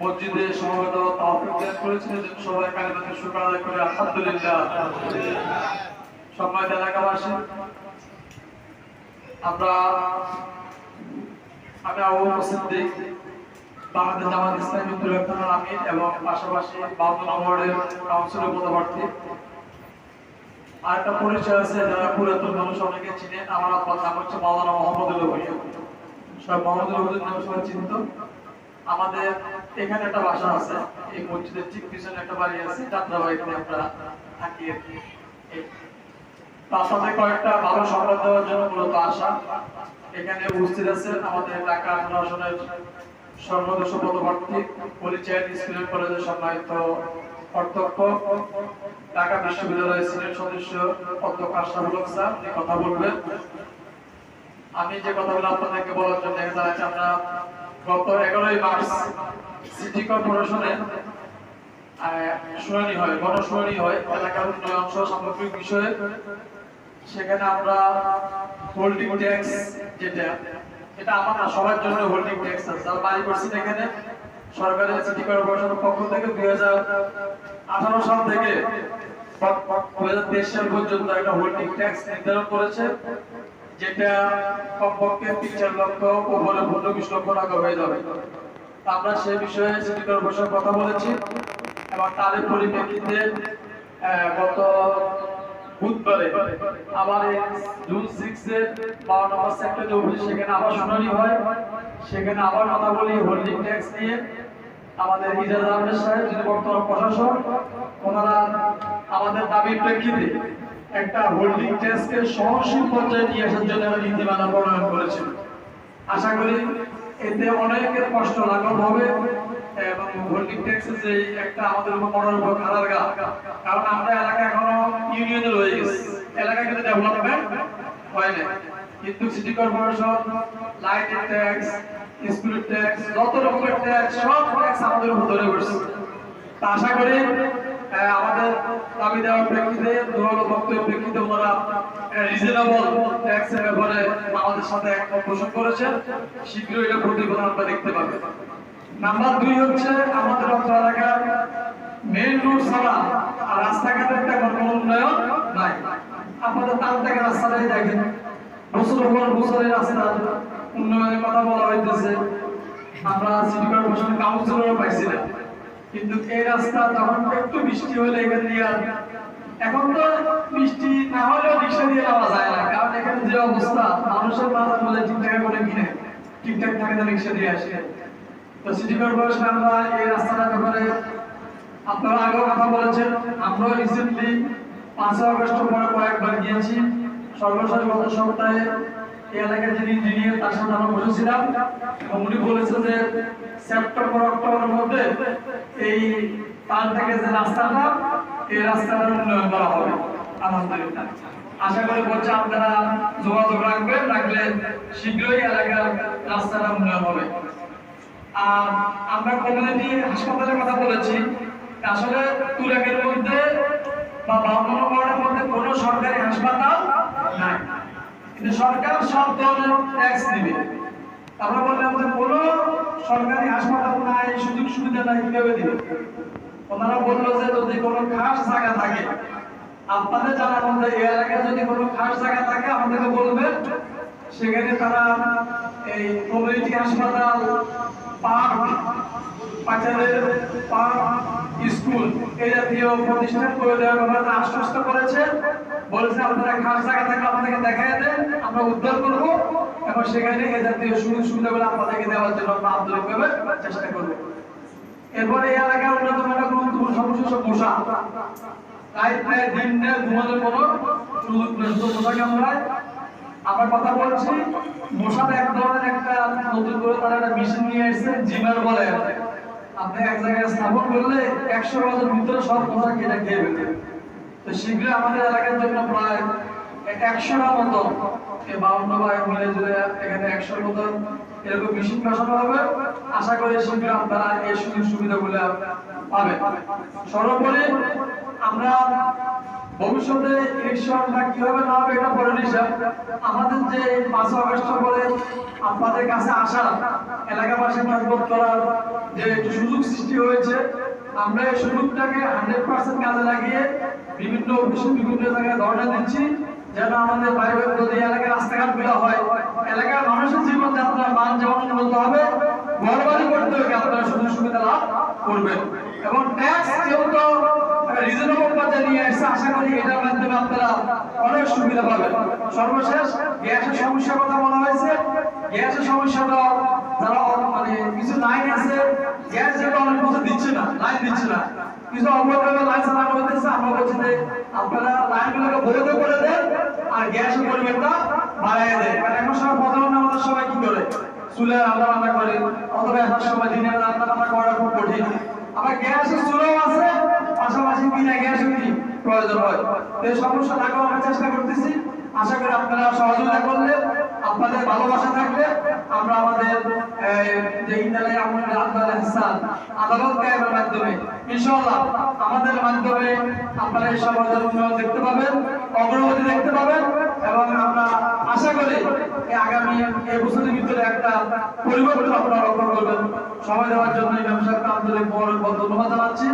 মসজিদে সবাই করে আলহামদুলিল্লাহ। সম্মানিত এলাকাবাসী আমরা আমি আবু সিদ্দিক বাংলাদেশ জামাত ইসলামী দুর্ঘটনার আমির এবং পাশাপাশি আওয়ার্ডের কাউন্সিলর পদপ্রার্থী। আর একটা পরিচয় আছে, যারা পুরাতন মানুষ অনেকে চিনেন। আমার নাম হচ্ছে মাওলানা মোহাম্মদুল ভুইয়া সব মোহাম্মদুল নাম সবাই চিনত। আমাদের এখানে একটা বাসা আছে, এই মসজিদের ঠিক পিছনে একটা বাড়ি আছে, যাত্রাবাড়িতে আমরা থাকি তার সাথে কয়েকটা ভালো সংবাদ দেওয়ার জন্য মূলত আসা এখানে উপস্থিত আছেন আমাদের ঢাকা আসনের সর্বদর্শ পদপ্রার্থী পরিচয় স্কুল কলেজের সম্মানিত অধ্যক্ষ, ঢাকা বিশ্ববিদ্যালয়ের সিনেট সদস্য অধ্যক্ষ আশরাফুল স্যার কথা বলবেন। আমি যে কথাগুলো আপনাদেরকে বলার জন্য এখানে দাঁড়াচ্ছি আমরা গত এগারোই মার্চ সিটি শুনানি হয়, গণশুনানি হয়, এলাকার উন্নয়ন সহ সামগ্রিক বিষয়ে। সেখানে আমরা হোল্ডিং ট্যাক্স যেটা এটা আমার সবার জন্য হোল্ডিং ট্যাক্স আছে যারা বাড়ি করছেন এখানে সরকারের সিটি কর্পোরেশনের পক্ষ থেকে দুই হাজার আঠারো সাল থেকে দুই হাজার তেইশ সাল পর্যন্ত একটা হোল্ডিং ট্যাক্স নির্ধারণ করেছে, যেটা কমপক্ষে তিন চার লক্ষ উপরে পনেরো বিশ লক্ষ টাকা হয়ে যাবে। আমরা সে বিষয়ে সিটি কর্পোরেশন কথা বলেছি। এবং তাদের পরিপ্রেক্ষিতে গত আবার জুন সিক্স এর বারো নম্বর সেক্টরে অফিস সেখানে আবার শুনানি হয়। সেখানে আবার কথা বলি হোল্ডিং ট্যাক্স নিয়ে। আমাদের ইজাজ আহমেদ সাহেব, যিনি বর্তমান প্রশাসক, ওনারা আমাদের দাবির প্রেক্ষিতে একটা হোল্ডিং ট্যাক্সকে সহনশীল পর্যায়ে নিয়ে আসার জন্য নীতিমালা প্রণয়ন করেছিল আশা করি এতে অনেকের কষ্ট লাঘব হবে এবং হোল্ডিং ট্যাক্সের যে একটা আমাদের উপর মনের উপর খারাপ কারণ আমরা এলাকা এখনও ইউনিয়নে রয়ে গেছি। এলাকা কিন্তু ডেভেলপমেন্ট হয় না কিন্তু সিটি কর্পোরেশন লাইটের ট্যাক্স স্কুল ট্যাক্স যত রকমের ট্যাক্স সব ট্যাক্স আমাদের উপর ধরে বসছে তা আশা করি আমাদের দাবি দেওয়ার প্রেক্ষিতে দুর্বল বক্তব্যের প্রেক্ষিতে ওনারা রিজনেবল ট্যাক্সের ব্যাপারে আমাদের সাথে একমত পোষণ করেছেন। শীঘ্রই এটা প্রতিবেদন আমরা দেখতে পাবেন নাম্বার দুই হচ্ছে আমাদের অত্র এলাকার মেইন রোড ছাড়া আর রাস্তাঘাটের একটা কোনো উন্নয়ন নাই। আপনাদের তার থেকে রাস্তাটাই দেখেন। বছর পর বছরের রাস্তা উন্নয়নের কথা বলা হইতেছে। আমরা সিটি কর্পোরেশন কাউন্সিলরও পাইছি না। কিন্তু এই রাস্তা তখন একটু বৃষ্টি হলে এখান দিয়ে এখন তো বৃষ্টি না হলেও রিক্সা দিয়ে যাওয়া যায় না। কারণ এখানে যে অবস্থা, মানুষের মাথা বলে ঠিকঠাক করে কিনে? ঠিকঠাক থাকে না রিক্সা দিয়ে আসে তো সিটি কর্পোরেশন আমরা এই রাস্তাটার ব্যাপারে আপনারা আগেও কথা বলেছেন। আমরাও রিসেন্টলি পাঁচই আগস্ট পরে কয়েকবার গিয়েছি। সর্বশেষ গত সপ্তাহে এই যিনি ইঞ্জিনিয়ার, তার সাথে আমরা বসেছিলাম এবং উনি বলেছেন যে সেপ্টেম্বর, অক্টোবরের মধ্যে এই থেকে যে রাস্তাটা, এই রাস্তাটার উন্নয়ন করা হবে। আলহামদুলিল্লাহ। আশা করি বলছে আপনারা যোগাযোগ রাখবেন, রাখলে শীঘ্রই এলাকার রাস্তাটা উন্নয়ন হবে। আর আমরা কমিউনিটি হাসপাতালের কথা বলেছি। আসলে তুরাকের মধ্যে সরকারি হাসপাতাল নাই। কিন্তু সরকার সব ট্যাক্স সরকারি হাসপাতাল নাই, সুযোগ সুবিধা নাই ওনারা বলল যে যদি কোনো খাস জায়গা থাকে, আপনাদের জানার মধ্যে যদি কোনো খাস জায়গা থাকে, আমাদেরকে বলবেন, সেখানে তারা এই কমিউনিটি হাসপাতাল পার্ক বাচ্চাদের পার্ক স্কুল, এই জাতীয় প্রতিষ্ঠান করে দেওয়ার আশ্বস্ত করেছে। বলেছে, আপনারা খাস জায়গা থাকলে আমাদেরকে দেখাই দেন, আমরা উদ্ধার করব এবং সেখানে এই জাতীয় সুযোগ সুবিধাগুলো আপনাদেরকে দেওয়ার জন্য আমরা আন্তরিকভাবে চেষ্টা করব। এরপরে এই এলাকার একটা গুরুত্বপূর্ণ সমস্যা হচ্ছে মশা। তাই প্রায় দিন ঘুমানোর কোনো সুযোগ কামড়ায়। আমরা কথা বলছি মশার এক ধরনের একটা নতুন করে তারা একটা মেশিন নিয়ে এসেছে জিমার বলে। আপনি এক জায়গায় স্থাপন করলে একশো বছর ভিতরে সব মশা কেটে খেয়ে ফেলবে। তো শীঘ্রই আমাদের এলাকার জন্য প্রায় একশোটা মতো বাউন্ন বা মিলে জুড়ে এখানে একশোর মতো এরকম মেশিন বসানো হবে। আশা করি শীঘ্র আপনারা এই সুযোগ সুবিধাগুলো পাবেন। সর্বোপরি আমরা ভবিষ্যতে ইলেকশনটা কি হবে না হবে এটা পরে হিসাব আমাদের যে পাঁচ আগস্ট পরে আপনাদের কাছে আসা এলাকাবাসী মজবুত করার যে সুযোগ সৃষ্টি হয়েছে, আমরা এই সুযোগটাকে হান্ড্রেড পার্সেন্ট কাজে লাগিয়ে বিভিন্ন অফিসে বিভিন্ন জায়গায় ধর্ণা দিচ্ছি, যেন আমাদের ভাই বোন যদি এলাকার রাস্তাঘাটগুলো হয়, এলাকার মানুষের জীবনযাত্রা মান যেমন উন্নত হবে ঘর বাড়ি করতে হবে আপনারা সুযোগ সুবিধা লাভ করবেন। এবং ট্যাক্স যেহেতু মানে আমরা চুলে রান্না বান্না করে, অথবা এখন রান্না করা খুব কঠিন। আবার গ্যাসের চুলাও আছে পাশাপাশি কিনা গ্যাস প্রয়োজন হয়। এই সমস্যা লাগাও আমরা চেষ্টা করতেছি। আশা করি আপনারা সহযোগিতা করলে, আপনাদের ভালোবাসা থাকলে, আমরা আমাদের যে ইন্দালে আমাদের আদালত হাসান আদালত কায়েমের মাধ্যমে, ইনশাআল্লাহ আমাদের মাধ্যমে আপনারা এই সমাজের উন্নয়ন দেখতে পাবেন, অগ্রগতি দেখতে পাবেন, এবং আমরা আশা করি আগামী এই বছরের ভিতরে একটা পরিবর্তন আপনারা লক্ষ্য করবেন। সময় দেওয়ার জন্য এই ব্যবসাকে আন্তরিক ধন্যবাদ জানাচ্ছি।